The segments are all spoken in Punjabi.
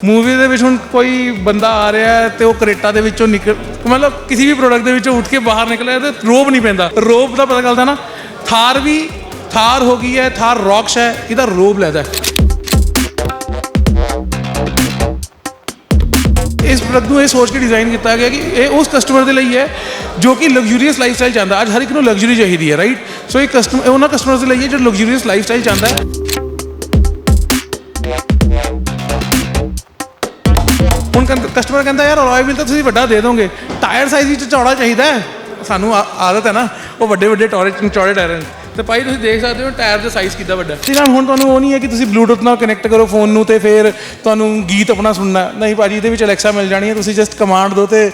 ਮੂਵੀ ਦੇ ਵਿੱਚ ਹੁਣ ਕੋਈ ਬੰਦਾ ਆ ਰਿਹਾ ਹੈ ਤੇ ਉਹ ਕਰੇਟਾ ਦੇ ਵਿੱਚੋਂ ਨਿਕਲ ਮਤਲਬ ਕਿਸੇ ਵੀ ਪ੍ਰੋਡਕਟ ਦੇ ਵਿੱਚੋਂ ਉੱਠ ਕੇ ਬਾਹਰ ਨਿਕਲਿਆ ਤੇ ਰੋਬ ਨਹੀਂ ਪੈਂਦਾ। ਰੋਬ ਦਾ ਪਤਾ ਚੱਲਦਾ ਨਾ, ਥਾਰ ਵੀ ਥਾਰ ਹੋ ਗਈ ਹੈ, ਥਾਰ ਰੌਕਸ ਹੈ, ਇਹਦਾ ਰੋਬ ਲੈਦਾ ਇਸ ਪ੍ਰੋਡਕਟ ਨੂੰ ਇਹ ਸੋਚ ਕੇ ਡਿਜ਼ਾਈਨ ਕੀਤਾ ਗਿਆ ਕਿ ਇਹ ਉਸ ਕਸਟਮਰ ਦੇ ਲਈ ਹੈ ਜੋ ਕਿ ਲਗਜ਼ਰੀਅਸ ਲਾਈਫ ਸਟਾਈਲ ਚਾਹੁੰਦਾ ਅੱਜ ਹਰ ਇੱਕ ਨੂੰ ਲਗਜ਼ਰੀ ਚਾਹੀਦੀ ਹੈ ਰਾਈਟ ਸੋ ਇਹ ਕਸਟਮਰ ਉਹਨਾਂ ਕਸਟਮਰਸ ਦੇ ਲਈ ਹੈ ਜੋ ਲਗਜ਼ਰੀਅਸ ਲਾਈਫ ਸਟਾਈਲ ਚਾਹੁੰਦਾ ਹੈ। ਹੁਣ ਕਸਟਮਰ ਕਹਿੰਦਾ ਯਾਰ ਅਲੋਏ ਵੀਲ ਤਾਂ ਤੁਸੀਂ ਵੱਡਾ ਦੇ ਦੋਗੇ। ਟਾਇਰ ਸਾਈਜ਼ ਵਿੱਚ ਚੌੜਾ ਚਾਹੀਦਾ ਸਾਨੂੰ ਆਦਤ ਹੈ ਨਾ ਉਹ ਵੱਡੇ ਵੱਡੇ ਟੌਰੇ ਚੌੜੇ ਟਾਇਰ ਨੇ ਤੇ ਭਾਈ ਤੁਸੀਂ ਦੇਖ ਸਕਦੇ ਹੋ ਟਾਇਰ ਦਾ ਸਾਈਜ਼ ਕਿੱਦਾਂ ਵੱਡਾ ਹੈ। ਨਾਲ ਹੁਣ ਤੁਹਾਨੂੰ ਉਹ ਨਹੀਂ ਹੈ ਕਿ ਤੁਸੀਂ ਬਲੂਟੁੱਥ ਨਾਲ ਕਨੈਕਟ ਕਰੋ ਫੋਨ ਨੂੰ ਤੇ ਫਿਰ ਤੁਹਾਨੂੰ ਗੀਤ ਆਪਣਾ ਸੁਣਨਾ। ਨਹੀਂ ਭਾਜੀ ਇਹਦੇ ਵਿੱਚ ਅਲੈਕਸਾ ਮਿਲ ਜਾਣੀ ਹੈ। ਤੁਸੀਂ ਜਸਟ ਕਮਾਂਡ ਦਿਓ ਤੇ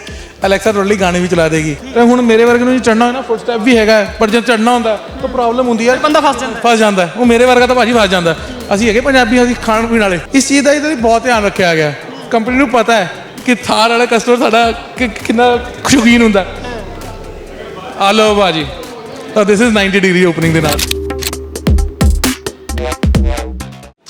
ਅਲੈਕਸਾ ਤੁਹਾਡੇ ਲਈ ਗਾਣੇ ਵੀ ਚਲਾ ਦੇਗੀ। ਤੇ ਹੁਣ ਮੇਰੇ ਵਰਗੇ ਨੂੰ ਜੇ ਚੜਨਾ ਹੋਏ ਨਾ ਫੁੱਟ ਸਟੈਪ ਵੀ ਹੈਗਾ ਪਰ ਜਦ ਚੜਨਾ ਹੁੰਦਾ ਤਾਂ ਪ੍ਰੋਬਲਮ ਹੁੰਦੀ ਹੈ। ਬੰਦਾ ਫਸ ਜਾਂਦਾ ਫਸ ਜਾਂਦਾ। ਉਹ ਮੇਰੇ ਵਰਗਾ ਤਾਂ ਭਾਜੀ ਫਸ ਜਾਂਦਾ। ਅਸੀਂ ਹੈਗੇ ਪੰਜਾਬੀ ਅਸੀਂ ਖਾਣ ਪੀਣ ਵਾਲੇ। ਇਸ ਚੀਜ਼ ਦਾ ਇਹਦਾ ਵੀ ਬਹੁਤ ਧਿਆਨ ਰੱਖਿਆ ਗਿਆ ਕੰਪਨੀ ਨੂੰ ਪਤਾ ਹੈ ਕਿ ਥਾਰ ਵਾਲਾ ਕਸਟਮਰ ਸਾਡਾ ਕਿੰਨਾ ਸ਼ੌਕੀਨ ਹੁੰਦਾ। ਆ ਲਓ ਭਾਜੀ। ਤਾਂ ਦਿਸ ਇਜ਼ 90 ਡਿਗਰੀ ਓਪਨਿੰਗ ਦੇ ਨਾਲ।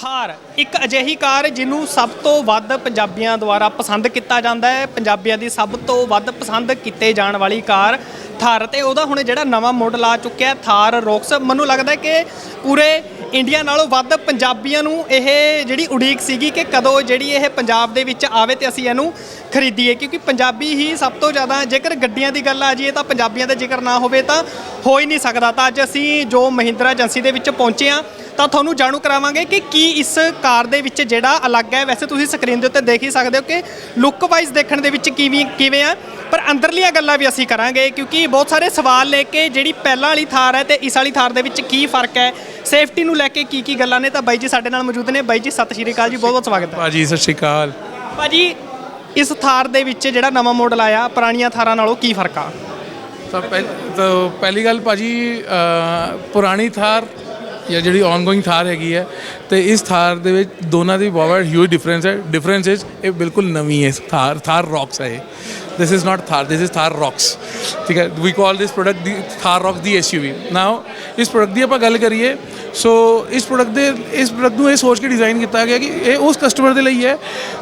ਥਾਰ ਇੱਕ ਅਜਿਹੀ ਕਾਰ ਜਿਹਨੂੰ ਸਭ ਤੋਂ ਵੱਧ ਪੰਜਾਬੀਆਂ ਦੁਆਰਾ ਪਸੰਦ ਕੀਤਾ ਜਾਂਦਾ ਹੈ। ਪੰਜਾਬੀਆਂ ਦੀ ਸਭ ਤੋਂ ਵੱਧ ਪਸੰਦ ਕੀਤੇ ਜਾਣ ਵਾਲੀ ਕਾਰ ਥਾਰ ਤੇ ਉਹਦਾ ਹੁਣ ਜਿਹੜਾ ਨਵਾਂ ਮਾਡਲ ਆ ਚੁੱਕਿਆ ਥਾਰ ਰੋਕਸ। ਮੈਨੂੰ ਲੱਗਦਾ ਕਿ ਪੂਰੇ ਇੰਡੀਆ ਨਾਲੋਂ ਵੱਧ ਪੰਜਾਬੀਆਂ ਨੂੰ ਇਹ ਜਿਹੜੀ ਉਡੀਕ ਸੀਗੀ ਕਿ ਕਦੋਂ ਜਿਹੜੀ ਇਹ ਪੰਜਾਬ ਦੇ ਵਿੱਚ ਆਵੇ ਤੇ ਅਸੀਂ ਇਹਨੂੰ ਖਰੀਦੀਏ, ਕਿਉਂਕਿ ਪੰਜਾਬੀ ਹੀ ਸਭ ਤੋਂ ਜ਼ਿਆਦਾ ਜੇਕਰ ਗੱਡੀਆਂ ਦੀ ਗੱਲ ਆ ਜਾਈਏ ਤਾਂ ਪੰਜਾਬੀਆਂ ਦਾ ਜ਼ਿਕਰ ਨਾ ਹੋਵੇ ਤਾਂ ਹੋ ਹੀ ਨਹੀਂ ਸਕਦਾ। ਤਾਂ ਅੱਜ ਅਸੀਂ ਜੋ ਮਹਿੰਦਰਾ ਏਜੰਸੀ ਦੇ ਵਿੱਚ ਪਹੁੰਚੇ ਆ ਤਾਂ ਤੁਹਾਨੂੰ ਜਾਣੂ ਕਰਾਵਾਂਗੇ ਕਿ ਕੀ ਇਸ ਕਾਰ ਦੇ ਵਿੱਚ ਜਿਹੜਾ ਅਲੱਗ ਹੈ। ਵੈਸੇ ਤੁਸੀਂ ਸਕਰੀਨ ਦੇ ਉੱਤੇ ਦੇਖ ਹੀ ਸਕਦੇ ਹੋ ਕਿ ਲੁੱਕ ਵਾਈਜ਼ ਦੇਖਣ ਦੇ ਵਿੱਚ ਕਿਵੇਂ ਕਿਵੇਂ ਆ। ਪਰ ਅੰਦਰਲੀਆਂ ਗੱਲਾਂ ਵੀ ਅਸੀਂ ਕਰਾਂਗੇ ਕਿਉਂਕਿ ਬਹੁਤ ਸਾਰੇ ਸਵਾਲ ਲੈ ਕੇ ਜਿਹੜੀ ਪਹਿਲਾਂ ਵਾਲੀ ਥਾਰ ਹੈ ਤੇ ਇਸ ਵਾਲੀ ਥਾਰ ਦੇ ਵਿੱਚ ਕੀ ਫ਼ਰਕ ਹੈ। ਸੇਫਟੀ ਨੂੰ ਲੈ ਕੇ ਕੀ ਕੀ ਗੱਲਾਂ ਨੇ ਤਾਂ ਬਾਈ ਜੀ ਸਾਡੇ ਨਾਲ ਮੌਜੂਦ ਨੇ। ਬਾਈ ਜੀ ਸਤਿ ਸ਼੍ਰੀ ਅਕਾਲ ਜੀ ਬਹੁਤ ਬਹੁਤ ਸਵਾਗਤ ਹੈ। ਭਾਜੀ ਸਤਿ ਸ਼੍ਰੀ ਅਕਾਲ। ਭਾਜੀ ਇਸ ਥਾਰ ਦੇ ਵਿੱਚ ਜਿਹੜਾ ਨਵਾਂ ਮਾਡਲ ਆਇਆ ਪੁਰਾਣੀਆਂ ਥਾਰਾਂ ਨਾਲੋਂ ਕੀ ਫ਼ਰਕ ਆ? ਤਾਂ ਪਹਿ- ਤਾਂ ਪਹਿਲੀ ਗੱਲ ਭਾਜੀ ਪੁਰਾਣੀ ਥਾਰ ਜਾਂ ਜਿਹੜੀ ਆਨਗੋਇੰਗ ਥਾਰ ਹੈਗੀ ਹੈ, ਤੇ ਇਸ ਥਾਰ ਦੇ ਵਿੱਚ ਦੋਨਾਂ ਦੀ ਬਹੁਤ ਹਿਊਜ ਡਿਫਰੈਂਸ ਹੈ। ਡਿਫਰੈਂਸ ਇਜ਼ ਇਹ ਬਿਲਕੁਲ ਨਵੀਂ ਹੈ। ਥਾਰ ਥਾਰ ਰੌਕਸ ਹੈ ਇਹ this is not Thar this is Thar Roxx ਠੀਕ ਹੈ we call this product the Thar Roxx the SUV now ਇਸ ਪ੍ਰੋਡਕਟ ਦੀ ਆਪਾਂ ਗੱਲ ਕਰੀਏ ਸੋ ਇਸ ਪ੍ਰੋਡਕਟ ਦੇ ਇਸ ਪ੍ਰੋਡਕਟ ਨੂੰ ਇਹ ਸੋਚ ਕੇ ਡਿਜ਼ਾਈਨ ਕੀਤਾ ਗਿਆ ਕਿ ਇਹ ਉਸ ਕਸਟਮਰ ਦੇ ਲਈ ਹੈ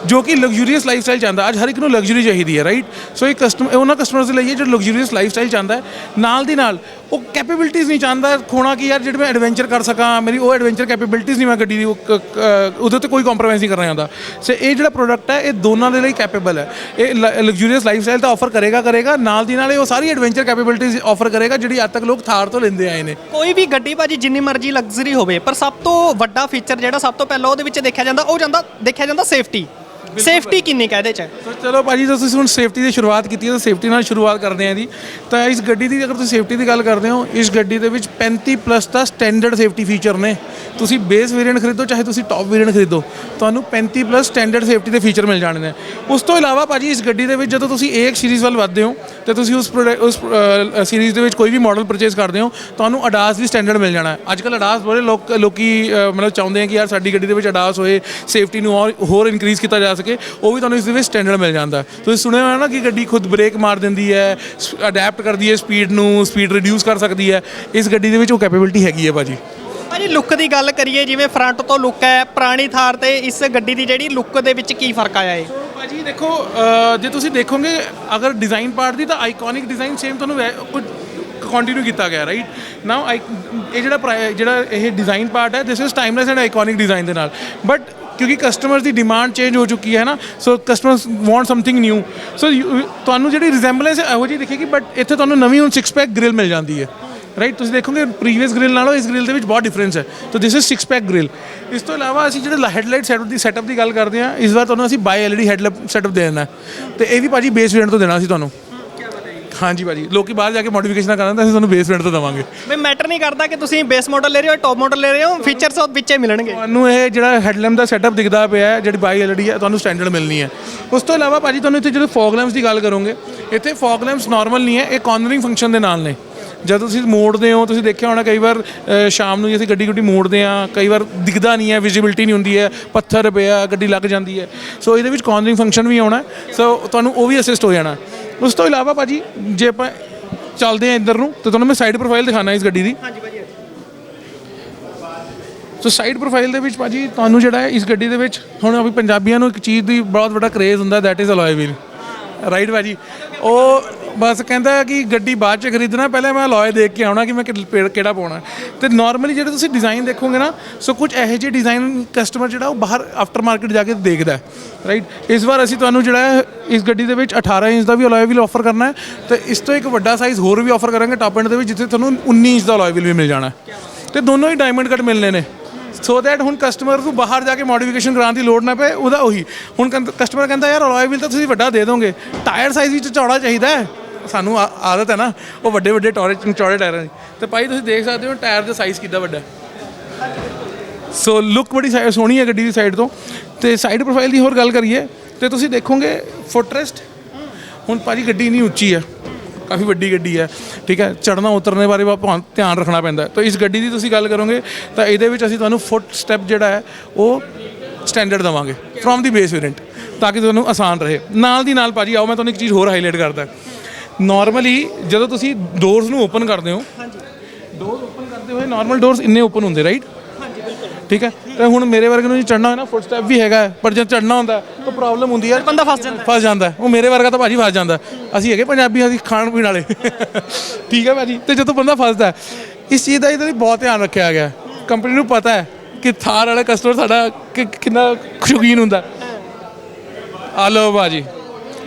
ਜੋ ਕਿ ਲਗਜ਼ਰੀਅਸ ਲਾਈਫ ਸਟਾਈਲ ਚਾਹੁੰਦਾ ਅੱਜ ਹਰ ਇੱਕ ਨੂੰ ਲਗਜ਼ਰੀ ਚਾਹੀਦੀ ਹੈ ਰਾਈਟ ਸੋ ਇਹ ਕਸਟਮਰ ਉਹਨਾਂ ਕਸਟਮਰਸ ਦੇ ਲਈ ਹੈ ਜੋ ਲਗਜ਼ਰੀਅਸ ਲਾਈਫ ਸਟਾਈਲ ਚਾਹੁੰਦਾ ਹੈ ਨਾਲ ਦੀ ਨਾਲ ਉਹ ਕੈਪੇਬਿਲਿਟੀਜ਼ ਨਹੀਂ ਚਾਹੁੰਦਾ ਖੋਣਾ ਕਿ ਯਾਰ ਜਿਹੜੇ ਮੈਂ ਐਡਵੈਂਚਰ ਕਰ ਸਕਾਂ ਮੇਰੀ ਉਹ ਐਡਵੈਂਚਰ ਕੈਪੇਬਿਲਿਟੀਜ਼ ਨਹੀਂ ਮੈਂ ਗੱਡੀ ਦੀ ਉਹ ਕ- ਕ- ਉਹਦੇ ਉੱਤੇ ਕੋਈ ਕੰਪਰੋਮਾਈਜ਼ ਨਹੀਂ ਕਰਨਾ ਚਾਹੁੰਦਾ ਸੋ ਇਹ ਜਿਹੜਾ ਪ੍ਰੋਡਕਟ ਹੈ ਇਹ ਦੋਨਾਂ ਦੇ ਲਈ ਕੈਪੇਬਲ ਹੈ ਇਹ ਲਗਜ਼ਰੀਅਸ ਲਾਈਫ ਸਟਾਈਲ ਤਾਂ ਆਫਰ ਕਰੇਗਾ ਕਰੇਗਾ। ਨਾਲ ਦੀ ਨਾਲ ਇਹ ਉਹ ਸਾਰੀ ਐਡਵੈਂਚਰ ਕੈਪੇਬਿਲਿਟੀਜ਼ ਆਫਰ ਕਰੇਗਾ, ਜਿਹੜੀ ਅੱਜ ਤੱਕ ਲੋਕ ਥਾਰ ਤੋਂ ਲੈਂਦੇ ਆਏ ਨੇ। ਕੋਈ ਵੀ ਗੱਡੀ ਭਾਜੀ ਜਿੰਨੀ ਮਰਜ਼ੀ ਲਗਜ਼ਰੀ ਹੋਵੇ, ਪਰ ਸਭ ਤੋਂ ਵੱਡਾ ਫੀਚਰ ਜਿਹੜਾ ਸਭ ਤੋਂ ਪਹਿਲਾਂ ਉਹਦੇ ਵਿੱਚ ਦੇਖਿਆ ਜਾਂਦਾ, ਉਹ ਜਾਂਦਾ ਦੇਖਿਆ ਜਾਂਦਾ ਸੇਫਟੀ ਸੇਫਟੀ ਕਿੰਨੀ ਕੁ ਇਹਦੇ ਚ? ਤਾਂ ਚਲੋ ਭਾਜੀ ਜੇ ਤੁਸੀਂ ਹੁਣ ਸੇਫਟੀ ਦੀ ਸ਼ੁਰੂਆਤ ਕੀਤੀ ਹੈ ਤਾਂ ਸੇਫਟੀ ਨਾਲ ਸ਼ੁਰੂਆਤ ਕਰਦੇ ਹਾਂ ਜੀ। ਤਾਂ ਇਸ ਗੱਡੀ ਦੀ ਅਗਰ ਤੁਸੀਂ ਸੇਫਟੀ ਦੀ ਗੱਲ ਕਰਦੇ ਹੋ ਇਸ ਗੱਡੀ ਦੇ ਵਿੱਚ 35 ਪਲੱਸ ਦਾ ਸਟੈਂਡਰਡ ਸੇਫਟੀ ਫੀਚਰ ਨੇ। ਤੁਸੀਂ ਬੇਸ ਵੇਰੀਐਂਟ ਖਰੀਦੋ ਚਾਹੇ ਤੁਸੀਂ ਟੌਪ ਵੇਰੀਐਂਟ ਖਰੀਦੋ ਤੁਹਾਨੂੰ 35 ਪਲੱਸ ਸਟੈਂਡਰਡ ਸੇਫਟੀ ਦੇ ਫੀਚਰ ਮਿਲ ਜਾਣੇ ਨੇ। ਉਸ ਤੋਂ ਇਲਾਵਾ ਭਾਜੀ ਇਸ ਗੱਡੀ ਦੇ ਵਿੱਚ ਜਦੋਂ ਤੁਸੀਂ ਏਕ ਸੀਰੀਜ਼ ਵੱਲ ਵੱਧਦੇ ਹੋ ਤੇ ਤੁਸੀਂ ਉਸ ਉਸ ਸੀਰੀਜ਼ ਦੇ ਵਿੱਚ ਕੋਈ ਵੀ ਮਾਡਲ ਪਰਚੇਸ ਕਰਦੇ ਹੋ ਤੁਹਾਨੂੰ ਅਡਾਸ ਵੀ ਸਟੈਂਡਰਡ ਮਿਲ ਜਾਣਾ। ਹੈ ਅੱਜ ਕੱਲ ਅਡਾਸ ਬੜੇ ਲੋਕ ਲੋਕੀ ਮਤਲਬ ਚਾਹੁੰਦੇ ਆ ਕਿ ਯਾਰ ਸਾਡੀ ਗੱਡੀ ਦੇ ਵਿੱਚ ਅਡਾਸ ਹੋਏ ਸੇਫਟੀ ਨੂੰ ਹੋਰ ਹੋਰ ਇਨਕਰੀਜ਼ ਕੀਤਾ ਜਾ ਸਕੇ ਉਹ ਵੀ ਤੁਹਾਨੂੰ ਇਸ ਦੇ ਵਿੱਚ ਸਟੈਂਡਰਡ ਮਿਲ ਜਾਂਦਾ। ਹੈ। ਤੁਸੀਂ ਸੁਣਿਆ ਹੋਣਾ ਨਾ ਕਿ ਗੱਡੀ ਖੁਦ ਬ੍ਰੇਕ ਮਾਰ ਦਿੰਦੀ ਹੈ ਅਡੈਪਟ ਕਰਦੀ ਹੈ ਸਪੀਡ ਨੂੰ ਸਪੀਡ ਰਿਡਿਊਸ ਕਰ ਸਕਦੀ ਹੈ। ਇਸ ਗੱਡੀ ਦੇ ਵਿੱਚ ਉਹ ਕੈਪੇਬਿਲਿਟੀ ਹੈਗੀ ਹੈ ਭਾਜੀ। ਭਾਜੀ ਲੁੱਕ ਦੀ ਗੱਲ ਕਰੀਏ ਜਿਵੇਂ ਫਰੰਟ ਤੋਂ ਲੁੱਕ ਹੈ ਪੁਰਾਣੀ ਥਾਰ ਤੇ ਇਸ ਗੱਡੀ ਦੀ ਜਿਹੜੀ ਲੁੱਕ ਦੇ ਵਿੱਚ ਕੀ ਫ਼ਰਕ ਆਇਆ ਏ? ਭਾਜੀ ਦੇਖੋ ਜੇ ਤੁਸੀਂ ਦੇਖੋਗੇ ਅਗਰ ਡਿਜ਼ਾਈਨ ਪਾਰਟ ਦੀ ਤਾਂ ਆਈਕੋਨਿਕ ਡਿਜ਼ਾਈਨ ਸੇਮ ਤੁਹਾਨੂੰ ਕੁਝ ਕੰਟੀਨਿਊ ਕੀਤਾ ਗਿਆ ਰਾਈਟ ਨਾਓ ਇਹ ਜਿਹੜਾ ਜਿਹੜਾ ਇਹ ਡਿਜ਼ਾਈਨ ਪਾਰਟ ਹੈ this is timeless and iconic design ਦੇ ਨਾਲ। ਬਟ ਕਿਉਂਕਿ ਕਸਟਮਰਸ ਦੀ ਡਿਮਾਂਡ ਚੇਂਜ ਹੋ ਚੁੱਕੀ ਹੈ ਨਾ so customers want something new so ਤੁਹਾਨੂੰ ਜਿਹੜੀ ਰਿਜ਼ੈਂਬਲੈਂਸ ਇਹੋ ਜਿਹੀ ਦਿਖੇਗੀ ਬਟ ਇੱਥੇ ਤੁਹਾਨੂੰ ਨਵੀਂ ਹੁਣ 6 ਪੈਕ ਗ੍ਰਿਲ ਮਿਲ ਜਾਂਦੀ ਹੈ। ਰਾਈਟ ਤੁਸੀਂ ਦੇਖੋਗੇ ਪ੍ਰੀਵੀਅਸ ਗ੍ਰਿਲ ਨਾਲੋਂ ਇਸ ਗ੍ਰਿਲ ਦੇ ਵਿੱਚ ਬਹੁਤ ਡਿਫਰੈਂਸ ਹੈ। ਤਾਂ ਦਿਸ ਇਜ਼ 6 ਪੈਕ ਗ੍ਰਿਲ ਇਸ ਤੋਂ ਇਲਾਵਾ ਅਸੀਂ ਜਿਹੜੇ ਹੈਡਲਾਈਟ ਸੈਟਅਪ ਦੀ ਸੈਟਅਪ ਦੀ ਗੱਲ ਕਰਦੇ ਹਾਂ, ਇਸ ਵਾਰ ਤੁਹਾਨੂੰ ਅਸੀਂ ਬਾਈ ਐਲਈਡੀ ਹੈਡਲਾਈਟ ਸੈਟਅਪ ਦੇਣਾ ਹੈ। ਤੇ ਇਹ ਵੀ ਭਾਜੀ ਬੇਸ ਵੇਰੀਐਂਟ ਤੋਂ ਦੇਣਾ ਸੀ ਤੁਹਾਨੂੰ। ਹਾਂਜੀ ਭਾਜੀ ਲੋਕੀ ਬਾਹਰ ਜਾ ਕੇ ਮੋਡੀਫਿਕੇਸ਼ਨ ਕਰਾਂ ਤਾਂ ਅਸੀਂ ਤੁਹਾਨੂੰ ਬੇਸ ਵੇਰੀਐਂਟ ਤੋਂ ਦੇਵਾਂਗੇ। ਵੀ ਮੈਟਰ ਨਹੀਂ ਕਰਦਾ ਕਿ ਤੁਸੀਂ ਬੇਸ ਮਾਡਲ ਲੈ ਰਹੇ ਹੋ ਟੌਪ ਮਾਡਲ ਲੈ ਰਹੇ ਹੋ ਫੀਚਰਸ ਉਹ ਵਿੱਚੇ ਮਿਲਣਗੇ। ਤੁਹਾਨੂੰ ਇਹ ਜਿਹੜਾ ਹੈਡਲੈਂਪ ਦਾ ਸੈਟਅਪ ਦਿਖਦਾ ਪਿਆ ਹੈ ਜਿਹੜੀ ਬਾਈ ਐਲਈਡੀ ਹੈ ਤੁਹਾਨੂੰ ਸਟੈਂਡਰਡ ਮਿਲਣੀ ਹੈ। ਉਸ ਤੋਂ ਇਲਾਵਾ ਭਾਜੀ ਤੁਹਾਨੂੰ ਇੱਥੇ ਜਦੋਂ ਫੌਗ ਲੈਂਪਸ ਦੀ ਗੱਲ ਕਰੋਗੇ ਇੱਥੇ ਫੌਗ ਲੈਂਪਸ ਨਾਰਮਲ ਨਹੀਂ ਹੈ ਇਹ ਕਾਰਨਰਿੰਗ ਫੰਕਸ਼ਨ ਦੇ ਨਾਲ ਨੇ। ਜਦੋਂ ਤੁਸੀਂ ਮੋੜਦੇ ਹੋ ਤੁਸੀਂ ਦੇਖਿਆ ਹੋਣਾ ਕਈ ਵਾਰ ਸ਼ਾਮ ਨੂੰ ਜੇ ਅਸੀਂ ਗੱਡੀ ਗੁੱਡੀ ਮੋੜਦੇ ਆ ਕਈ ਵਾਰ ਦਿਖਦਾ ਨਹੀਂ ਹੈ ਵਿਜ਼ਿਬਿਲਟੀ ਨਹੀਂ ਹੁੰਦੀ ਹੈ ਪੱਥਰ ਪਿਆ ਗੱਡੀ ਲੱਗ ਜਾਂਦੀ ਹੈ। ਸੋ ਇਹਦੇ ਵਿੱਚ ਕਾਰਨਰਿੰਗ ਫੰਕਸ਼ਨ ਵੀ ਆਉਣਾ ਸੋ ਤੁਹਾਨੂੰ ਉਹ ਵੀ ਅਸਿਸਟ ਹੋ ਜਾਣਾ। ਉਸ ਤੋਂ ਇਲਾਵਾ ਭਾਜੀ ਜੇ ਆਪਾਂ ਚੱਲਦੇ ਆ ਇੱਧਰ ਨੂੰ ਤਾਂ ਤੁਹਾਨੂੰ ਮੈਂ ਸਾਈਡ ਪ੍ਰੋਫਾਈਲ ਦਿਖਾਣਾ ਇਸ ਗੱਡੀ ਦੀ। ਹਾਂਜੀ ਭਾਜੀ ਸੋ ਸਾਈਡ ਪ੍ਰੋਫਾਈਲ ਦੇ ਵਿੱਚ ਭਾਜੀ ਤੁਹਾਨੂੰ ਜਿਹੜਾ ਹੈ ਇਸ ਗੱਡੀ ਦੇ ਵਿੱਚ ਹੁਣ ਅਭੀ ਪੰਜਾਬੀਆਂ ਨੂੰ ਇੱਕ ਚੀਜ਼ ਦੀ ਬਹੁਤ ਵੱਡਾ ਕ੍ਰੇਜ਼ ਹੁੰਦਾ that is alloy wheel right ਭਾਜੀ। ਉਹ ਬਸ ਕਹਿੰਦਾ ਕਿ ਗੱਡੀ ਬਾਅਦ ਚ ਖਰੀਦਣਾ, ਪਹਿਲੇ ਮੈਂ ਅਲੋਏ ਦੇਖ ਕੇ ਆਉਣਾ ਕਿ ਮੈਂ ਕਿ- ਪੇੜ- ਕਿਹੜਾ ਪਾਉਣਾ। ਤੇ ਨਾਰਮਲੀ ਜਿਹੜੇ ਤੁਸੀਂ ਡਿਜ਼ਾਈਨ ਦੇਖੋਗੇ ਨਾ, ਸੋ ਕੁਝ ਇਹੋ ਜਿਹੇ ਡਿਜ਼ਾਈਨ ਕਸਟਮਰ ਜਿਹੜਾ ਉਹ ਬਾਹਰ ਆਫਟਰ ਮਾਰਕੀਟ ਜਾ ਕੇ ਦੇਖਦਾ ਰਾਈਟ ਇਸ ਵਾਰ ਅਸੀਂ ਤੁਹਾਨੂੰ ਜਿਹੜਾ ਹੈ, ਇਸ ਗੱਡੀ ਦੇ ਵਿੱਚ 18 ਇੰਚ ਦਾ ਵੀ ਅਲੋਏ ਵੀਲ ਆਫਰ ਕਰਨਾ ਹੈ ਤੇ ਇਸ ਤੋਂ ਇੱਕ ਵੱਡਾ ਸਾਈਜ਼ ਹੋਰ ਵੀ ਆਫਰ ਕਰਾਂਗੇ ਟਾਪ ਐਂਡ ਦੇ ਵਿੱਚ, ਜਿੱਥੇ ਤੁਹਾਨੂੰ 19 ਇੰਚ ਦਾ ਅਲੋਏ ਵੀਲ ਵੀ ਮਿਲ ਜਾਣਾ ਹੈ। ਤੇ ਦੋਨੋਂ ਹੀ ਡਾਇਮੰਡ ਕੱਟ ਮਿਲਨੇ ਨੇ। ਸੋ ਦੈਟ ਹੁਣ ਕਸਟਮਰ ਨੂੰ ਬਾਹਰ ਜਾ ਕੇ ਮੋਡੀਫਿਕੇਸ਼ਨ ਕਰਾਉਣ ਦੀ ਲੋੜ ਨਾ ਪਏ, ਉਹਦਾ ਉਹੀ। ਹੁਣ ਕਸਟਮਰ ਕਹਿੰਦਾ, ਯਾਰ ਅਲੋਏ ਵੀਲ ਤਾਂ ਤੁਸੀਂ ਵੱਡਾ ਦੇ ਦੋਗੇ। ਟਾਇਰ ਸਾਈਜ਼ ਵਿੱਚ ਚੌੜਾ ਚਾਹੀਦਾ ਹੈ। ਸਾਨੂੰ ਆਦਤ ਹੈ ਨਾ, ਉਹ ਵੱਡੇ ਵੱਡੇ ਟੌਰੇ, ਚੌੜੇ ਟਾਇਰਾਂ ਦੀ। ਤੇ ਭਾਈ, ਤੁਸੀਂ ਦੇਖ ਸਕਦੇ ਹੋ ਟਾਇਰ ਦਾ ਸਾਈਜ਼ ਕਿੱਦਾਂ ਵੱਡਾ ਸੋ ਲੁੱਕ ਬੜੀ ਸੋਹਣੀ ਹੈ ਗੱਡੀ ਦੀ ਸਾਈਡ ਤੋਂ। ਤੇ ਸਾਈਡ ਪ੍ਰੋਫਾਈਲ ਦੀ ਹੋਰ ਗੱਲ ਕਰੀਏ, ਤੇ ਤੁਸੀਂ ਦੇਖੋਗੇ ਫੁੱਟਰੈਸਟ। ਹੁਣ ਭਾਜੀ, ਗੱਡੀ ਨਹੀਂ ਉੱਚੀ ਹੈ। ਕਾਫੀ ਵੱਡੀ ਗੱਡੀ ਹੈ ਠੀਕ ਹੈ? ਚੜਨਾ ਉਤਰਨੇ ਬਾਰੇ ਧਿਆਨ ਰੱਖਣਾ ਪੈਂਦਾ। ਤਾਂ ਇਸ ਗੱਡੀ ਦੀ ਤੁਸੀਂ ਗੱਲ ਕਰੋਗੇ ਤਾਂ ਇਹਦੇ ਵਿੱਚ ਅਸੀਂ ਤੁਹਾਨੂੰ ਫੁੱਟ ਸਟੈਪ ਜਿਹੜਾ ਹੈ ਉਹ ਸਟੈਂਡਰਡ ਦਵਾਂਗੇ ਫਰੋਮ ਦੀ ਬੇਸ ਵੇਰੀਐਂਟ ਤਾਂ ਕਿ ਤੁਹਾਨੂੰ ਆਸਾਨ ਰਹੇ। ਨਾਲ ਦੀ ਨਾਲ ਭਾਜੀ ਆਓ ਮੈਂ ਤੁਹਾਨੂੰ ਇੱਕ ਚੀਜ਼ ਹੋਰ ਹਾਈਲਾਈਟ ਕਰਦਾ ਨਾਰਮਲੀ ਜਦੋਂ ਤੁਸੀਂ ਡੋਰਸ ਨੂੰ ਓਪਨ ਕਰਦੇ ਹੋ ਡੋਰ ਓਪਨ ਕਰਦੇ ਹੋਏ ਨਾਰਮਲ ਡੋਰਸ ਇੰਨੇ ਓਪਨ ਹੁੰਦੇ ਰਾਈਟ ਠੀਕ ਹੈ? ਤੇ ਹੁਣ ਮੇਰੇ ਵਰਗੇ ਨੂੰ ਜੇ ਚੜਨਾ ਹੋਏ ਨਾ ਫੁੱਟ ਸਟੈਪ ਵੀ ਹੈਗਾ ਪਰ ਜਦ ਚੜਨਾ ਹੁੰਦਾ ਤਾਂ ਪ੍ਰੋਬਲਮ ਹੁੰਦੀ ਹੈ। ਬੰਦਾ ਫਸ ਜਾਂਦਾ ਫਸ ਜਾਂਦਾ। ਉਹ ਮੇਰੇ ਵਰਗਾ ਤਾਂ ਭਾਜੀ ਫਸ ਜਾਂਦਾ। ਅਸੀਂ ਹੈਗੇ ਪੰਜਾਬੀ ਅਸੀਂ ਖਾਣ ਪੀਣ ਵਾਲੇ। ਠੀਕ ਹੈ ਭਾਜੀ? ਤੇ ਜਦੋਂ ਬੰਦਾ ਫਸਦਾ ਇਸ ਚੀਜ਼ ਦਾ ਇਹਦੇ ਲਈ ਬਹੁਤ ਧਿਆਨ ਰੱਖਿਆ ਗਿਆ ਕੰਪਨੀ ਨੂੰ ਪਤਾ ਹੈ ਕਿ ਥਾਰ ਵਾਲਾ ਕਸਟਮਰ ਸਾਡਾ ਕਿੰਨਾ ਸ਼ੌਕੀਨ ਹੁੰਦਾ ਆ ਲਓ ਭਾਜੀ।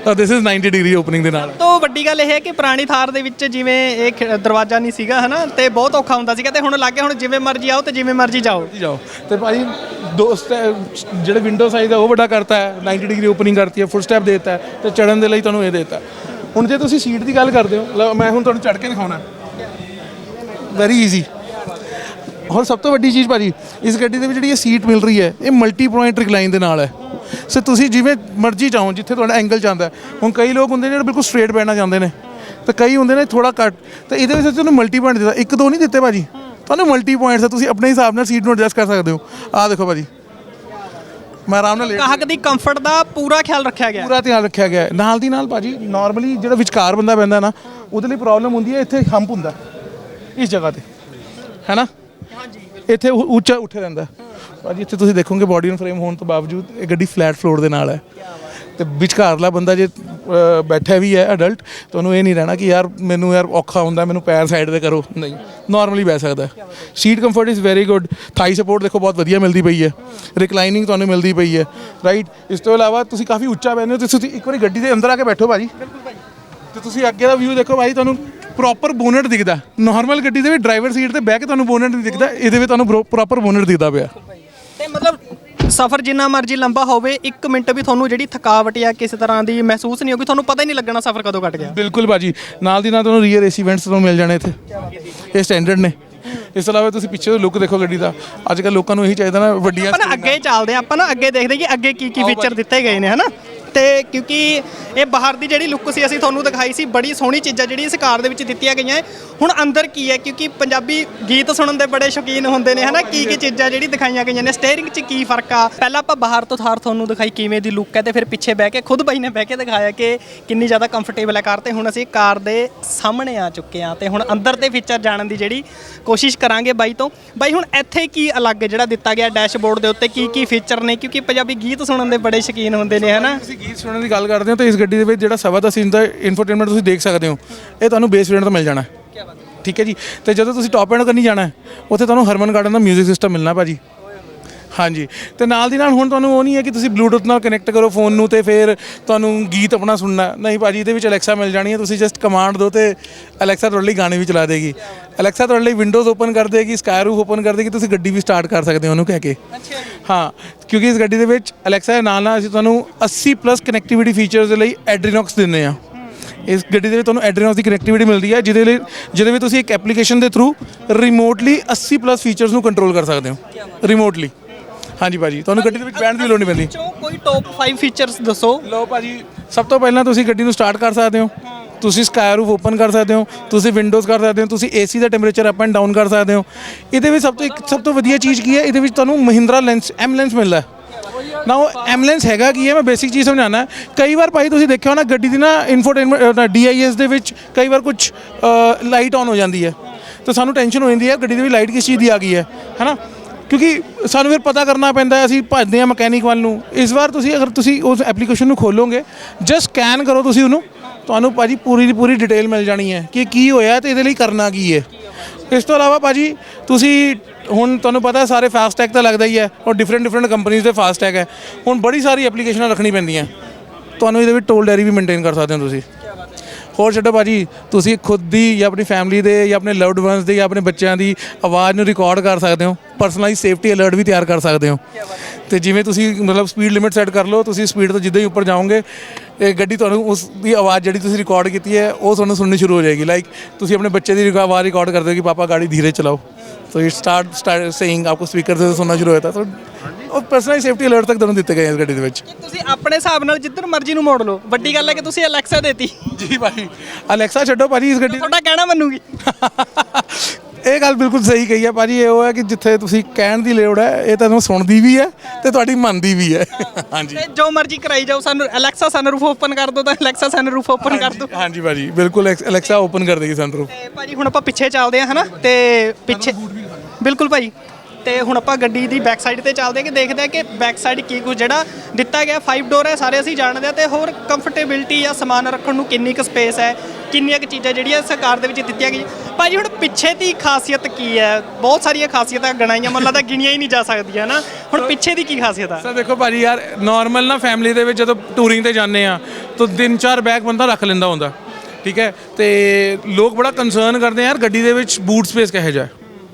ਤਾਂ ਦਿਸ ਇਜ਼ 90 ਡਿਗਰੀ ਓਪਨਿੰਗ ਦੇ ਨਾਲ। ਤੋਂ ਵੱਡੀ ਗੱਲ ਇਹ ਹੈ ਕਿ ਪੁਰਾਣੀ ਥਾਰ ਦੇ ਵਿੱਚ ਜਿਵੇਂ ਇਹ ਖ- ਦਰਵਾਜ਼ਾ ਨਹੀਂ ਸੀਗਾ ਹਨਾ ਤੇ ਬਹੁਤ ਔਖਾ ਹੁੰਦਾ ਸੀਗਾ ਤੇ ਹੁਣ ਲੱਗੇ ਹੁਣ ਜਿਵੇਂ ਮਰਜ਼ੀ ਆਓ ਤੇ ਜਿਵੇਂ ਮਰਜ਼ੀ ਜਾਓ। ਜੀ ਜਾਓ। ਤੇ ਭਾਜੀ ਦੋਸਤ ਹੈ, ਜਿਹੜੇ ਵਿੰਡੋ ਸਾਈਜ਼ ਹੈ ਉਹ ਵੱਡਾ ਕਰਤਾ ਹੈ 90 ਡਿਗਰੀ ਓਪਨਿੰਗ ਕਰਤੀ ਹੈ ਫੁੱਟ ਸਟੈਪ ਦੇਤਾ ਹੈ ਤੇ ਚੜਨ ਦੇ ਲਈ ਤੁਹਾਨੂੰ ਇਹ ਦੇਤਾ ਹੁਣ ਜੇ ਤੁਸੀਂ ਸੀਟ ਦੀ ਗੱਲ ਕਰਦੇ ਹੋ ਲਓ ਮੈਂ ਹੁਣ ਤੁਹਾਨੂੰ ਚੜ ਕੇ ਦਿਖਾਉਣਾ। ਵੈਰੀ ਈਜ਼ੀ ਹੋਰ ਸਭ ਤੋਂ ਵੱਡੀ ਚੀਜ਼ ਭਾਜੀ ਇਸ ਗੱਡੀ ਦੇ ਵਿੱਚ ਜਿਹੜੀ ਇਹ ਸੀਟ ਮਿਲ ਰਹੀ ਹੈ ਇਹ ਮਲਟੀ ਪੁਆਇੰਟ ਰਿਕਲਾਈਨ ਦੇ ਨਾਲ ਹੈ। ਸੋ ਤੁਸੀਂ ਜਿਵੇਂ ਮਰਜ਼ੀ ਚਾਹੋ ਜਿੱਥੇ ਤੁਹਾਡਾ ਐਂਗਲ ਜਾਂਦਾ। ਹੁਣ ਕਈ ਲੋਕ ਹੁੰਦੇ ਨੇ ਜਿਹੜੇ ਬਿਲਕੁਲ ਸਟ੍ਰੇਟ ਬੈਠਣਾ ਚਾਹੁੰਦੇ ਨੇ। ਤੇ ਕਈ ਹੁੰਦੇ ਨੇ ਥੋੜਾ ਕੱਟ ਤੇ ਇਹਦੇ ਵਿੱਚ ਤੁਹਾਨੂੰ ਮਲਟੀ ਪੁਆਇੰਟ ਦਿੱਤਾ। ਇੱਕ ਦੋ ਨਹੀਂ ਦਿੱਤੇ ਭਾਜੀ। ਤੁਹਾਨੂੰ ਮਲਟੀ ਪੁਆਇੰਟਸ ਹੈ ਤੁਸੀਂ ਆਪਣੇ ਹਿਸਾਬ ਨਾਲ ਸੀਟ ਨੂੰ ਐਡਜਸਟ ਕਰ ਸਕਦੇ ਹੋ। ਆਹ ਦੇਖੋ ਭਾਜੀ। ਮੈਂ ਆਰਾਮ ਨਾਲ ਗਾਹਕ ਦੀ ਕੰਫਰਟ ਦਾ ਪੂਰਾ ਖਿਆਲ ਰੱਖਿਆ ਗਿਆ। ਪੂਰਾ ਧਿਆਨ ਰੱਖਿਆ ਗਿਆ। ਨਾਲ ਦੀ ਨਾਲ ਭਾਜੀ ਨਾਰਮਲੀ ਜਿਹੜਾ ਵਿਚਕਾਰ ਬੰਦਾ ਪੈਂਦਾ ਨਾ ਉਹਦੇ ਲਈ ਪ੍ਰੋਬਲਮ ਹੁੰਦੀ ਹੈ ਇੱਥੇ ਹੰਪ ਹੁੰਦਾ ਇਸ ਜਗ੍ਹਾ ਤੇ। ਹੈਨਾ ਇੱਥੇ ਉ- ਉੱਚਾ ਉੱਠੇ ਰਹਿੰਦਾ ਭਾਜੀ ਇੱਥੇ ਤੁਸੀਂ ਦੇਖੋਗੇ ਬਾਡੀ ਨੂੰ ਫਰੇਮ ਹੋਣ ਤੋਂ ਬਾਵਜੂਦ ਇਹ ਗੱਡੀ ਫਲੈਟ ਫਲੋਰ ਦੇ ਨਾਲ ਹੈ। ਤੇ ਵਿਚਕਾਰਲਾ ਬੰਦਾ ਜੇ ਅ, ਬੈਠਾ ਵੀ ਹੈ ਅਡਲਟ ਤੁਹਾਨੂੰ ਇਹ ਨਹੀਂ ਰਹਿਣਾ ਕਿ ਯਾਰ ਮੈਨੂੰ ਯਾਰ ਔਖਾ ਹੁੰਦਾ ਮੈਨੂੰ ਪੈਰ ਸਾਈਡ ਤੇ ਕਰੋ। ਨਹੀਂ ਨਾਰਮਲੀ ਬਹਿ ਸਕਦਾ। Seat comfort is very good thigh support ਦੇਖੋ ਬਹੁਤ ਵਧੀਆ ਮਿਲਦੀ ਪਈ ਹੈ। ਰਿਕਲਾਈਨਿੰਗ ਤੁਹਾਨੂੰ ਮਿਲਦੀ ਪਈ ਹੈ। ਰਾਈਟ ਇਸ ਤੋਂ ਇਲਾਵਾ ਤੁਸੀਂ ਕਾਫੀ ਉੱਚਾ ਬੈਠਦੇ ਹੋ ਤੇ ਤੁਸੀਂ ਇੱਕ ਵਾਰੀ ਗੱਡੀ ਦੇ ਅੰਦਰ ਆ ਕੇ ਬੈਠੋ ਭਾਜੀ। ਤੇ ਤੁਸੀਂ ਅੱਗੇ ਦਾ ਵਿਊ ਦੇਖੋ ਭਾਈ ਤੁਹਾਨੂੰ ਪ੍ਰੋਪਰ ਬੋਨਟ ਦਿਖਦਾ। ਨਾਰਮਲ ਗੱਡੀ ਦੇ ਵਿੱਚ ਡਰਾਈਵਰ ਸੀਟ ਤੇ ਬਹਿ ਕੇ ਤੁਹਾਨੂੰ ਬੋਨਟ ਨਹੀਂ ਦਿਖਦਾ ਇਹਦੇ ਵਿੱਚ ਤੁਹਾਨੂੰ ਪ੍ਰੋਪਰ ਬੋਨਟ ਦਿਖਦਾ ਪਿਆ। ਤੇ ਮਤਲਬ ਸਫ਼ਰ ਜਿੰਨਾ ਮਰਜ਼ੀ ਲੰਬਾ ਹੋਵੇ 1 ਮਿੰਟ ਵੀ ਤੁਹਾਨੂੰ ਜਿਹੜੀ ਥਕਾਵਟ ਜਾਂ ਕਿਸੇ ਤਰ੍ਹਾਂ ਦੀ ਮਹਿਸੂਸ ਨਹੀਂ ਹੋਗੀ ਤੁਹਾਨੂੰ ਪਤਾ ਹੀ ਨਹੀਂ ਲੱਗਣਾ ਸਫ਼ਰ ਕਦੋਂ ਕੱਟ ਗਿਆ। ਬਿਲਕੁਲ ਭਾਜੀ ਨਾਲ ਦੀ ਨਾਲ ਤੁਹਾਨੂੰ ਰੀਅਰ ਏਸੀ ਵੈਂਟਸ ਤੁਹਾਨੂੰ ਮਿਲ ਜਾਣੇ ਇੱਥੇ। ਇਹ ਸਟੈਂਡਰਡ ਨੇ। ਇਸ ਤੋਂ ਇਲਾਵਾ ਤੁਸੀਂ ਪਿੱਛੇ ਦਾ ਲੁੱਕ ਦੇਖੋ ਗੱਡੀ ਦਾ। ਅੱਜ ਕੱਲ ਲੋਕਾਂ ਨੂੰ ਇਹੀ ਚਾਹੀਦਾ ਨਾ ਵੱਡੀਆਂ ਆਪਾਂ ਨਾ ਅੱਗੇ ਚੱਲਦੇ ਆਪਾਂ ਨਾ ਅੱਗੇ ਦੇਖਦੇ ਕਿ ਅੱਗੇ ਕੀ ਕੀ ਫੀਚਰ ਦਿੱਤੇ ਗਏ ਨੇ ਹਨਾ? ਤੇ ਕਿਉਂਕਿ ਇਹ ਬਾਹਰ ਦੀ ਜਿਹੜੀ ਲੁੱਕ ਸੀ, ਅਸੀਂ ਤੁਹਾਨੂੰ ਦਿਖਾਈ ਸੀ, ਬੜੀ ਸੋਹਣੀ ਚੀਜ਼ਾਂ ਜਿਹੜੀ ਇਸ ਕਾਰ ਦੇ ਵਿੱਚ ਦਿੱਤੀਆਂ ਗਈਆਂ ਹੈ। ਹੁਣ ਅੰਦਰ ਕੀ ਹੈ? ਕਿਉਂਕਿ ਪੰਜਾਬੀ ਗੀਤ ਸੁਣਨ ਦੇ ਬੜੇ ਸ਼ੌਕੀਨ ਹੁੰਦੇ ਨੇ, ਹਨਾ? ਕੀ ਕੀ ਚੀਜ਼ਾਂ ਜਿਹੜੀ ਦਿਖਾਈਆਂ ਗਈਆਂ ਨੇ? ਸਟੀਅਰਿੰਗ 'ਚ ਕੀ ਫ਼ਰਕ ਆ? ਪਹਿਲਾਂ ਆਪਾਂ ਬਾਹਰ ਤੋਂ ਥਾਰ ਤੁਹਾਨੂੰ ਦਿਖਾਈ ਕਿਵੇਂ ਦੀ ਲੁੱਕ ਹੈ ਤੇ ਫਿਰ ਪਿੱਛੇ ਬਹਿ ਕੇ, ਖੁਦ ਬਾਈ ਨੇ ਬਹਿ ਕੇ ਦਿਖਾਇਆ ਕਿ ਕਿੰਨੀ ਜ਼ਿਆਦਾ ਕੰਫਰਟੇਬਲ ਹੈ ਕਾਰ ਤੇ। ਹੁਣ ਅਸੀਂ ਕਾਰ ਦੇ ਸਾਹਮਣੇ ਆ ਚੁੱਕੇ ਆ ਤੇ ਹੁਣ ਅੰਦਰ ਦੇ ਫੀਚਰ ਜਾਣਨ ਦੀ ਜਿਹੜੀ ਕੋਸ਼ਿਸ਼ ਕਰਾਂਗੇ ਬਾਈ ਤੋਂ। ਬਾਈ, ਹੁਣ ਇੱਥੇ ਕੀ ਅਲੱਗ ਜਿਹੜਾ ਦਿੱਤਾ ਗਿਆ ਡੈਸ਼ਬੋਰਡ ਦੇ ਉੱਤੇ ਕੀ ਕੀ ਫੀਚਰ ਨੇ? ਕਿਉਂਕਿ ਪੰਜਾਬੀ ਗੀਤ ਸੁਣਨ ਦੇ ਬੜੇ ਸ਼ੌਕੀਨ ਹੁੰਦੇ ਨੇ, ਹਨਾ? ਗੀਤ ਸੁਣਨ ਦੀ ਗੱਲ ਕਰਦੇ ਹੋ ਤਾਂ ਇਸ ਗੱਡੀ ਦੇ ਵਿੱਚ ਜਿਹੜਾ ਸਵਾ ਦਸ ਇੰਚ ਦਾ ਇਨਫੋਟੇਨਮੈਂਟ ਤੁਸੀਂ ਦੇਖ ਸਕਦੇ ਹੋ ਇਹ ਤੁਹਾਨੂੰ ਬੇਸ ਵੇਰੀਐਂਟ ਤੋਂ ਮਿਲ ਜਾਣਾ। ਠੀਕ ਹੈ ਜੀ? ਤੇ ਜਦੋਂ ਤੁਸੀਂ ਟੌਪ ਐਂਡ ਕਰਨੀ ਜਾਣਾ ਉੱਥੇ ਤੁਹਾਨੂੰ ਹਰਮਨ ਗਾਰਡਨ ਦਾ 뮤직 ਸਿਸਟਮ ਮਿਲਣਾ ਭਾਜੀ। ਹਾਂਜੀ। ਤੇ ਨਾਲ ਦੀ ਨਾਲ ਹੁਣ ਤੁਹਾਨੂੰ ਉਹ ਨਹੀਂ ਹੈ ਕਿ ਤੁਸੀਂ ਬਲੂਟੁੱਥ ਨਾਲ ਕਨੈਕਟ ਕਰੋ ਫੋਨ ਨੂੰ ਤੇ ਫਿਰ ਤੁਹਾਨੂੰ ਗੀਤ ਆਪਣਾ ਸੁਣਨਾ। ਨਹੀਂ ਭਾਜੀ ਇਹਦੇ ਵਿੱਚ ਅਲੈਕਸਾ ਮਿਲ ਜਾਣੀ ਹੈ ਤੁਸੀਂ ਜਸਟ ਕਮਾਂਡ ਦਿਓ ਤੇ ਅਲੈਕਸਾ ਤੁਹਾਡੇ ਲਈ ਗਾਣੇ ਵੀ ਚਲਾ ਦੇਗੀ। ਅਲੈਕਸਾ ਤੁਹਾਡੇ ਲਈ ਵਿੰਡੋਜ਼ ਓਪਨ ਕਰ ਦੇਗੀ ਸਕਾਈ ਰੂਫ ਓਪਨ ਕਰ ਦੇਗੀ ਤੁਸੀਂ ਗੱਡੀ ਵੀ ਸਟਾਰਟ ਕਰ ਸਕਦੇ ਹੋ ਉਹਨੂੰ ਕਹਿ ਕੇ। ਹਾਂ ਕਿਉਂਕਿ ਇਸ ਗੱਡੀ ਦੇ ਵਿੱਚ ਅਲੈਕਸਾ ਦੇ ਨਾਲ ਨਾਲ ਅਸੀਂ ਤੁਹਾਨੂੰ 80 ਪਲੱਸ ਕਨੈਕਟੀਵਿਟੀ ਫੀਚਰਸ ਦੇ ਲਈ ਐਡਰੀਨੌਕਸ ਦਿੰਦੇ ਆ ਇਸ ਗੱਡੀ ਦੇ ਵਿੱਚ ਤੁਹਾਨੂੰ ਐਡਰੀਨੌਕਸ ਦੀ ਕਨੈਕਟੀਵਿਟੀ ਮਿਲਦੀ ਹੈ ਜਿਹਦੇ ਲਈ ਜਿਹਦੇ ਵਿੱਚ ਤੁਸੀਂ ਇੱਕ ਐਪਲੀਕੇਸ਼ਨ ਦੇ ਥਰੂ ਰਿਮੋਟਲੀ 80 ਪਲੱਸ ਫੀਚਰਸ ਨੂੰ ਕੰਟਰੋਲ ਕਰ ਸਕਦੇ ਹੋ। ਰਿਮੋਟਲੀ ਹਾਂਜੀ ਭਾਜੀ ਤੁਹਾਨੂੰ ਗੱਡੀ ਦੇ ਵਿੱਚ ਬੈਠਣ ਦੀ ਲੋੜ ਨਹੀਂ ਪੈਂਦੀ। ਚੋਂ ਕੋਈ ਟੌਪ 5 ਫੀਚਰਸ ਦੱਸੋ। ਲਓ ਭਾਜੀ ਸਭ ਤੋਂ ਪਹਿਲਾਂ ਤੁਸੀਂ ਗੱਡੀ ਨੂੰ ਸਟਾਰਟ ਕਰ ਸਕਦੇ ਹੋ। ਤੁਸੀਂ ਸਕਾਈ ਰੂਫ ਓਪਨ ਕਰ ਸਕਦੇ ਹੋ ਤੁਸੀਂ ਵਿੰਡੋਜ਼ ਕਰ ਸਕਦੇ ਹੋ ਤੁਸੀਂ ਏਸੀ ਦਾ ਟੈਂਪਰੇਚਰ ਅਪ ਐਂਡ ਡਾਊਨ ਕਰ ਸਕਦੇ ਹੋ। ਇਹਦੇ ਵਿੱਚ ਸਭ ਤੋਂ ਇੱਕ ਸਭ ਤੋਂ ਵਧੀਆ ਚੀਜ਼ ਕੀ ਹੈ? ਇਹਦੇ ਵਿੱਚ ਤੁਹਾਨੂੰ ਮਹਿੰਦਰਾ ਲੈਂਸ ਐਮ ਲੈਂਸ ਮਿਲਦਾ ਹੈ। ਨਾ ਉਹ ਐਮਬੂਲੈਂਸ ਹੈਗਾ ਕੀ ਹੈ? ਮੈਂ ਬੇਸਿਕ ਚੀਜ਼ ਸਮਝਾਣਾ ਕਈ ਵਾਰ ਭਾਈ ਤੁਸੀਂ ਦੇਖਿਆ ਹੋਣਾ ਗੱਡੀ ਦੀ ਨਾ ਇਨਫੋਟੇਨਮੈਂਟ ਡੀਆਈਐਸ ਦੇ ਵਿੱਚ ਕਈ ਵਾਰ ਕੁਝ ਲਾਈਟ ਆਨ ਹੋ ਜਾਂਦੀ ਹੈ। ਤਾਂ ਸਾਨੂੰ ਟੈਨਸ਼ਨ ਹੋ ਜਾਂਦੀ ਹੈ ਗੱਡੀ ਦੀ ਵੀ ਲਾਈਟ ਕਿਸ ਚੀਜ਼ ਦੀ ਆ ਗਈ ਹੈ? ਹੈਨਾ? ਕਿਉਂਕਿ ਸਾਨੂੰ ਫਿਰ ਪਤਾ ਕਰਨਾ ਪੈਂਦਾ ਹੈ, ਅਸੀਂ ਭੱਜਦੇ ਹਾਂ ਮਕੈਨਿਕ ਵੱਲ ਨੂੰ। ਇਸ ਵਾਰ ਤੁਸੀਂ ਅਗਰ ਤੁਸੀਂ ਉਸ ਐਪਲੀਕੇਸ਼ਨ ਨੂੰ ਖੋਲੋਗੇ ਜਸਟ ਸਕੈਨ ਕਰੋ ਤੁਸੀਂ ਉਹਨੂੰ ਤੁਹਾਨੂੰ ਭਾਜੀ ਪੂਰੀ ਦੀ ਪੂਰੀ ਡਿਟੇਲ ਮਿਲ ਜਾਣੀ ਹੈ ਕਿ ਕੀ ਹੋਇਆ ਤੇ ਇਹਦੇ ਲਈ ਕਰਨਾ ਕੀ ਹੈ। ਇਸ ਤੋਂ ਇਲਾਵਾ ਭਾਜੀ ਤੁਸੀਂ ਹੁਣ ਤੁਹਾਨੂੰ ਪਤਾ ਹੈ ਸਾਰੇ ਫਾਸਟ ਟੈਗ ਤਾਂ ਲੱਗਦਾ ਹੀ ਹੈ ਔਰ ਡਿਫਰੈਂਟ ਡਿਫਰੈਂਟ ਕੰਪਨੀਆਂ ਦੇ ਫਾਸਟ ਟੈਗ ਹੈ। ਹੁਣ ਬੜੀ ਸਾਰੀ ਐਪਲੀਕੇਸ਼ਨਾਂ ਰੱਖਣੀ ਪੈਂਦੀਆਂ। ਤੁਹਾਨੂੰ ਇਹਦੇ ਵਿੱਚ ਟੋਲ ਡੈਰੀ ਵੀ ਮੇਨਟੇਨ ਕਰ ਸਕਦੇ ਹੋ ਤੁਸੀਂ। ਹੋਰ ਛੱਡੋ ਭਾਜੀ, ਤੁਸੀਂ ਖੁਦ ਦੀ ਜਾਂ ਆਪਣੀ ਫੈਮਿਲੀ ਦੇ ਜਾਂ ਆਪਣੇ ਲਵਡ ਵਨਸ ਦੇ ਜਾਂ ਆਪਣੇ ਬੱਚਿਆਂ ਦੀ ਆਵਾਜ਼ ਨੂੰ ਰਿਕਾਰਡ ਕਰ ਸਕਦੇ ਹੋ ਪਰਸਨਲਾਈਜ਼ ਸੇਫਟੀ ਅਲਰਟ ਵੀ ਤਿਆਰ ਕਰ ਸਕਦੇ ਹੋ। ਤੇ ਜਿਵੇਂ ਤੁਸੀਂ ਮਤਲਬ ਸਪੀਡ ਲਿਮਿਟ ਸੈੱਟ ਕਰ ਲਓ, ਤੁਸੀਂ ਸਪੀਡ ਤੋਂ ਜਿੱਦਾਂ ਹੀ ਉੱਪਰ ਜਾਓਗੇ, ਇਹ ਗੱਡੀ ਤੁਹਾਨੂੰ ਉਸ ਦੀ ਆਵਾਜ਼ ਜਿਹੜੀ ਤੁਸੀਂ ਰਿਕਾਰਡ ਕੀਤੀ ਹੈ, ਉਹ ਤੁਹਾਨੂੰ ਸੁਣਨੀ ਸ਼ੁਰੂ ਹੋ ਜਾਏਗੀ। ਲਾਈਕ ਤੁਸੀਂ ਆਪਣੇ ਬੱਚੇ ਦੀ ਆਵਾਜ਼ ਰਿਕਾਰਡ ਕਰਦੇ ਹੋ ਕਿ, ਪਾਪਾ, ਗਾੜੀ ਧੀਰੇ ਚਲਾਓ। So it start start saying ਆਪਕੋ ਸਪੀਕਰ ਤੇ ਸੁਣਨਾ ਸ਼ੁਰੂ ਹੋਇਆ ਤਾਂ ਸੋ ਉਹ ਪਰਸਨਲ ਸੇਫਟੀ ਅਲਰਟ ਤੱਕ ਤੁਹਾਨੂੰ ਦਿੱਤੇ ਗਏ ਇਸ ਗੱਡੀ ਦੇ ਵਿੱਚ ਤੁਸੀਂ ਆਪਣੇ ਹਿਸਾਬ ਨਾਲ ਜਿੱਧਰ ਮਰਜ਼ੀ ਨੂੰ ਮੋੜ ਲਓ ਵੱਡੀ ਗੱਲ ਹੈ ਕਿ ਤੁਸੀਂ ਅਲੈਕਸਾ ਦੇਤੀ ਜੀ ਭਾਈ ਅਲੈਕਸਾ ਛੱਡੋ ਭਾਜੀ ਇਸ ਗੱਡੀ ਤੁਹਾਡਾ ਕਹਿਣਾ ਮੰਨੂਗੀ ਇਹ ਗੱਲ ਬਿਲਕੁਲ ਸਹੀ ਕਹੀ ਹੈ ਭਾਜੀ ਇਹ ਉਹ ਹੈ ਕਿ ਜਿੱਥੇ ਤੁਸੀਂ ਕਹਿਣ ਦੀ ਲੋੜ ਹੈ ਇਹ ਤੁਹਾਨੂੰ ਸੁਣਦੀ ਵੀ ਹੈ ਤੇ ਤੁਹਾਡੀ ਮੰਨਦੀ ਵੀ ਹੈ ਹਾਂਜੀ ਤੇ ਜੋ ਮਰਜ਼ੀ ਕਰਾਈ ਜਾਓ ਸਾਨੂੰ ਅਲੈਕਸਾ ਸਨਰੂਫ ਓਪਨ ਕਰ ਦਿਓ ਤਾਂ ਅਲੈਕਸਾ ਸਨਰੂਫ ਓਪਨ ਕਰ ਦਿਓ ਹਾਂਜੀ ਭਾਜੀ ਬਿਲਕੁਲ ਅਲੈਕਸਾ ਓਪਨ ਕਰ ਦੇਗੀ ਸਨਰੂਫ ਤੇ ਭਾਜੀ ਹੁਣ ਆਪਾਂ ਪਿੱਛੇ ਚੱਲਦੇ ਹਾਂ ਹਨਾ ਤੇ ਪਿੱਛੇ ਬਿਲਕੁਲ ਭਾਜੀ ਤੇ ਹੁਣ ਆਪਾਂ ਗੱਡੀ ਦੀ ਬੈਕ ਸਾਈਡ ਤੇ ਚੱਲਦੇ ਕਿ ਦੇਖਦੇ ਹਾਂ ਕਿ ਬੈਕ ਸਾਈਡ ਕੀ ਕੁਝ ਜਿਹੜਾ ਦਿੱਤਾ ਗਿਆ 5 ਡੋਰ ਹੈ ਸਾਰੇ ਅਸੀਂ ਜਾਣਦੇ ਹਾਂ ਤੇ ਹੋਰ ਕੰਫਰਟੇਬਿਲਟੀ ਜਾਂ ਸਮਾਨ ਰੱਖਣ ਨੂੰ ਕਿੰਨੀ ਕੁ ਸਪੇਸ ਹੈ ਕਿੰਨੀਆਂ ਕੁ ਚੀਜ਼ਾਂ ਜਿਹੜੀਆਂ ਸਰਕਾਰ ਦੇ ਵਿੱਚ ਦਿੱਤੀਆਂ ਗਈਆਂ। ਭਾਜੀ ਹੁਣ ਪਿੱਛੇ ਦੀ ਖਾਸੀਅਤ ਕੀ ਹੈ? ਬਹੁਤ ਸਾਰੀਆਂ ਖਾਸੀਅਤਾਂ ਗਣਾਈਆਂ ਮਤਲਬ ਤਾਂ ਗਿਣੀਆਂ ਹੀ ਨਹੀਂ ਜਾ ਸਕਦੀਆਂ ਨਾ। ਹੁਣ ਪਿੱਛੇ ਦੀ ਕੀ ਖਾਸੀਅਤ ਆ? ਸਰ ਦੇਖੋ ਭਾਜੀ ਯਾਰ ਨਾਰਮਲ ਨਾ ਫੈਮਿਲੀ ਦੇ ਵਿੱਚ ਜਦੋਂ ਟੂਰਿੰਗ ਤੇ ਜਾਂਦੇ ਆ ਤਾਂ ਤਿੰਨ ਚਾਰ ਬੈਗ ਬੰਦਾ ਰੱਖ ਲੈਂਦਾ ਹੁੰਦਾ ਠੀਕ ਹੈ? ਤੇ ਲੋਕ ਬੜਾ ਕੰਸਰਨ ਕਰਦੇ ਆ ਯਾਰ ਗੱਡੀ ਦੇ ਵਿੱਚ ਬੂਟ ਸਪੇਸ ਕਿਹੋ ਜਿਹਾ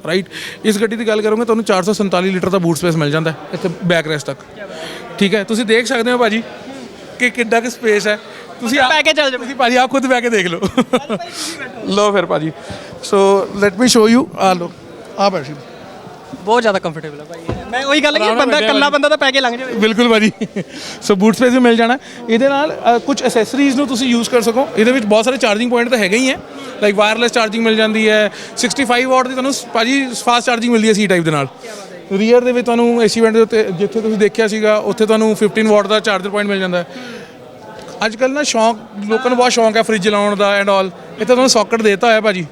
ਰਾਈਟ ਇਸ ਗੱਡੀ ਦੀ ਗੱਲ ਕਰੋਗੇ ਤੁਹਾਨੂੰ 447 ਲੀਟਰ ਦਾ ਬੂਟ ਸਪੇਸ ਮਿਲ ਜਾਂਦਾ ਹੈ ਇੱਥੇ ਬੈਕ ਰੈਸਟ ਤੱਕ। ਠੀਕ ਹੈ? ਤੁਸੀਂ ਦੇਖ ਸਕਦੇ ਹੋ ਭਾਜੀ ਕਿ ਕਿੱਡਾ ਕਿ ਸਪੇਸ ਹੈ। ਤੁਸੀਂ ਆਪ- ਪੈ ਕੇ ਚੱਲ ਜਾਓ। ਤੁਸੀਂ ਭਾਜੀ ਆਪ ਖੁਦ ਬਹਿ ਕੇ ਦੇਖ ਲਓ। ਲਓ ਫਿਰ ਭਾਜੀ। So let me show you ਆ ਲੋ ਆ ਬੈਠੀ। ਬਹੁਤ ਜ਼ਿਆਦਾ ਕੰਫਰਟੇਬਲ ਹੈ ਭਾਈ ਮੈਂ ਉਹੀ ਗੱਲ ਕਿ ਬੰਦਾ ਭਾਜੀ। ਬੰਦਾ ਤਾਂ ਪੈ ਕੇ ਲੰਘ ਜਾਵੇ। ਬਿਲਕੁਲ ਭਾਜੀ। ਸੋ ਬੂਟ ਸਪੇਸ ਵੀ ਮਿਲ ਜਾਣਾ। ਇਹਦੇ ਨਾਲ ਕੁਝ ਐਕਸੈਸਰੀਜ਼ ਨੂੰ ਤੁਸੀਂ ਯੂਜ਼ ਕਰ ਸਕੋ। ਇਹਦੇ ਵਿੱਚ ਬਹੁਤ ਸਾਰੇ ਚਾਰਜਿੰਗ ਪੁਆਇੰਟ ਤਾਂ ਹੈਗੇ ਹੀ ਹੈ। ਲਾਈਕ ਵਾਇਰਲੈਸ ਚਾਰਜਿੰਗ ਮਿਲ ਜਾਂਦੀ ਹੈ। 65 ਵਾਟ ਦੀ ਤੁਹਾਨੂੰ ਭਾਜੀ ਫਾਸਟ ਚਾਰਜਿੰਗ ਮਿਲਦੀ ਹੈ ਸੀ ਟਾਈਪ ਦੇ ਨਾਲ। ਰੀਅਰ ਦੇ ਵਿੱਚ ਤੁਹਾਨੂੰ ਏਸੀ ਵੈਂਟ ਦੇ ਉੱਤੇ ਜਿੱਥੇ ਤੁਸੀਂ ਦੇਖਿਆ ਸੀਗਾ ਉੱਥੇ ਤੁਹਾਨੂੰ 15 ਵਾਟ ਦਾ ਚਾਰਜਰ ਪੁਆਇੰਟ ਮਿਲ ਜਾਂਦਾ ਅੱਜ ਕੱਲ ਨਾ ਸ਼ੌਂਕ ਲੋਕਾਂ ਨੂੰ ਬਹੁਤ ਸ਼ੌਂਕ ਹੈ ਫ੍ਰਿਜ ਲਾਉਣ ਦਾ ਐਂਡ ਆਲ ਇੱਥੇ ਤੁਹਾਨੂੰ ਸੌਕਟ ਦੇਤਾ ਹੋਇਆ ਭਾਜੀ।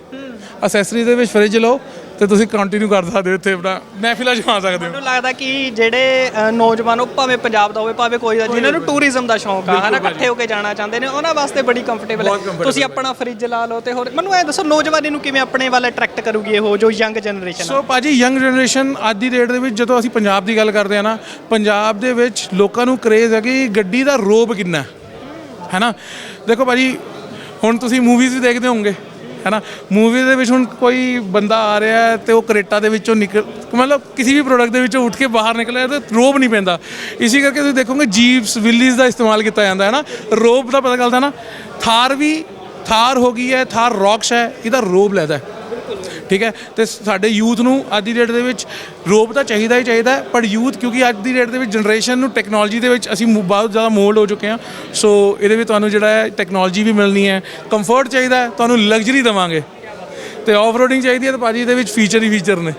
ਅਸੈਸਰੀ ਦੇ ਵਿੱਚ ਫ੍ਰਿਜ ਲਓ। ਤੇ ਤੁਸੀਂ ਕੰਟੀਨਿਊ ਕਰ ਸਕਦੇ ਹੋ ਇੱਥੇ ਆਪਣਾ। ਮਹਿਫਿਲਾਂ ਜਮਾ ਸਕਦੇ ਹੋ। ਮੈਨੂੰ ਲੱਗਦਾ ਕਿ ਜਿਹੜੇ ਅ, ਨੌਜਵਾਨ ਉਹ ਭਾਵੇਂ ਪੰਜਾਬ ਦਾ ਹੋਵੇ ਭਾਵੇਂ ਕੋਈ ਦਾ ਜਿਨ੍ਹਾਂ ਨੂੰ ਟੂਰਿਜ਼ਮ ਦਾ ਸ਼ੌਂਕ ਆ ਹਨਾ ਇਕੱਠੇ ਹੋ ਕੇ ਜਾਣਾ ਚਾਹੁੰਦੇ ਨੇ ਉਹਨਾਂ ਵਾਸਤੇ ਬੜੀ ਕੰਫਰਟੇਬਲ ਬਹੁਤ ਹੈ comfortable ਤੁਸੀਂ ਆਪਣਾ ਫ੍ਰਿਜ ਲਾ ਲਓ ਤੇ ਹੋਰ ਮੈਨੂੰ ਐ ਦੱਸੋ ਨੌਜਵਾਨੀ ਨੂੰ ਕਿਵੇਂ ਆਪਣੇ ਵੱਲ ਅਟਰੈਕਟ ਕਰੂਗੀ ਇਹ ਜੋ ਯੰਗ ਜਨਰੇਸ਼ਨ ਸੋ ਭਾਜੀ ਯੰਗ ਜਨਰੇਸ਼ਨ ਅੱਜ ਦੀ ਡੇਟ ਦੇ ਵਿੱਚ ਜਦੋਂ ਅਸੀਂ ਪੰਜਾਬ ਦੀ ਗੱਲ ਕਰਦੇ ਆ ਨਾ ਪੰਜਾਬ ਦੇ ਵਿੱਚ ਲੋਕਾਂ ਨੂੰ ਕਰੇਜ਼ ਹੈ ਕਿ ਗੱਡੀ ਦਾ ਰੋਬ ਕਿੰਨਾ ਹੈ। ਹੈਨਾ? ਦੇਖੋ ਭਾਜੀ ਹੁਣ ਤੁਸੀਂ ਮੂਵੀਜ਼ ਵੀ ਦੇਖਦੇ ਹੋਵੋਗੇ। ਹੈਨਾ? ਮੂਵੀ ਦੇ ਵਿੱਚ ਹੁਣ ਕੋਈ ਬੰਦਾ ਆ ਰਿਹਾ ਹੈ ਤੇ ਉਹ ਕਰੇਟਾ ਦੇ ਵਿੱਚੋਂ ਨਿਕਲ ਮਤਲਬ ਕਿਸੇ ਵੀ ਪ੍ਰੋਡਕਟ ਦੇ ਵਿੱਚੋਂ ਉੱਠ ਕੇ ਬਾਹਰ ਨਿਕਲਿਆ ਤੇ ਰੋਬ ਨਹੀਂ ਪੈਂਦਾ। ਇਸੇ ਕਰਕੇ ਤੁਸੀਂ ਦੇਖੋਗੇ ਜੀਪਸ ਵਿਲੀਜ਼ ਦਾ ਇਸਤੇਮਾਲ ਕੀਤਾ ਜਾਂਦਾ ਹੈ ਨਾ। ਰੋਬ ਦਾ ਪਤਾ ਚੱਲਦਾ ਨਾ, ਥਾਰ ਵੀ ਥਾਰ ਹੋ ਗਈ ਹੈ, ਥਾਰ ਰੌਕਸ ਹੈ, ਇਹਦਾ ਰੋਬ ਲੈਦਾ ਹੈ। ਠੀਕ ਹੈ? ਤੇ ਸਾਡੇ ਯੂਥ ਨੂੰ ਅੱਜ ਦੀ ਡੇਟ ਦੇ ਵਿੱਚ ਰੋਪ ਤਾਂ ਚਾਹੀਦਾ ਹੀ ਚਾਹੀਦਾ ਪਰ ਯੂਥ ਕਿਉਂਕਿ ਅੱਜ ਦੀ ਡੇਟ ਦੇ ਵਿੱਚ ਜਨਰੇਸ਼ਨ ਨੂੰ ਟੈਕਨੋਲੋਜੀ ਦੇ ਵਿੱਚ ਅਸੀਂ ਬਹੁਤ ਜ਼ਿਆਦਾ ਮੋਲਡ ਹੋ ਚੁੱਕੇ ਹਾਂ। ਸੋ ਇਹਦੇ ਵਿੱਚ ਤੁਹਾਨੂੰ ਜਿਹੜਾ ਹੈ ਟੈਕਨੋਲੋਜੀ ਵੀ ਮਿਲਣੀ ਹੈ ਕੰਫਰਟ ਚਾਹੀਦਾ ਤੁਹਾਨੂੰ ਲਗਜ਼ਰੀ ਦੇਵਾਂਗੇ। ਤੇ ਆਫ ਰੋਡਿੰਗ ਚਾਹੀਦੀ ਹੈ ਤਾਂ ਭਾਜੀ ਇਹਦੇ ਵਿੱਚ ਫੀਚਰ ਹੀ ਫੀਚਰ ਨੇ।